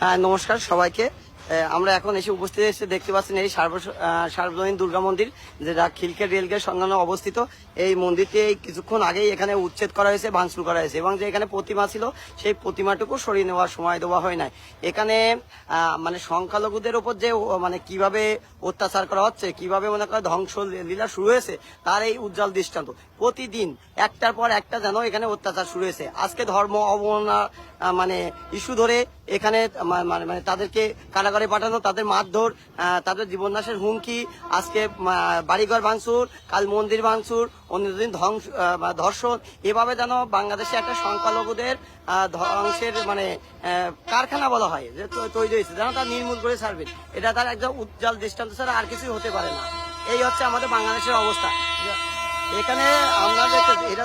হ্যাঁ নমস্কার সবাইকে। আমরা এখন এসে উপস্থিত এসে দেখতে পাচ্ছেন এই সার্ব- সার্বজনীন দুর্গা মন্দির, যেটা খিলকেট রেলগেট সংলগ্ন অবস্থিত। এই মন্দিরটি কিছুক্ষণ আগেই এখানে উচ্ছেদ করা হয়েছে, ভাঙচুর করা হয়েছে এবং যে এখানে প্রতিমা ছিল, সেই প্রতিমাটুকু সরিয়ে নেওয়ার সময় দেওয়া হয় নাই। এখানে মানে সংখ্যালঘুদের উপর যে মানে কীভাবে অত্যাচার করা হচ্ছে, কীভাবে মনে করে ধ্বংস লীলা শুরু হয়েছে, তার এই উজ্জ্বল দৃষ্টান্ত। প্রতিদিন একটার পর একটা যেন এখানে অত্যাচার শুরু হয়েছে। আজকে ধর্ম অবমাননা মানে ইস্যু ধরে এখানে মানে মানে তাদেরকে কারাগারে পাঠানো, তাদের মারধর তাদের জীবননাশের হুমকি, আজকে বাড়িঘর ভাঙচুর, কাল মন্দির ভাঙচুর, অন্যদিন ধ্বংস ধর্ষণ। এভাবে যেন বাংলাদেশে একটা সংখ্যালঘুদের ধ্বংসের মানে কারখানা বলা হয়, যে তৈরি হয়েছে, যেন তার নির্মূল করে ছাড়বেন। এটা তার একদম উজ্জ্বল দৃষ্টান্ত ছাড়া আর কিছুই হতে পারে না। এই হচ্ছে আমাদের বাংলাদেশের অবস্থা। এখানে আমরা এটা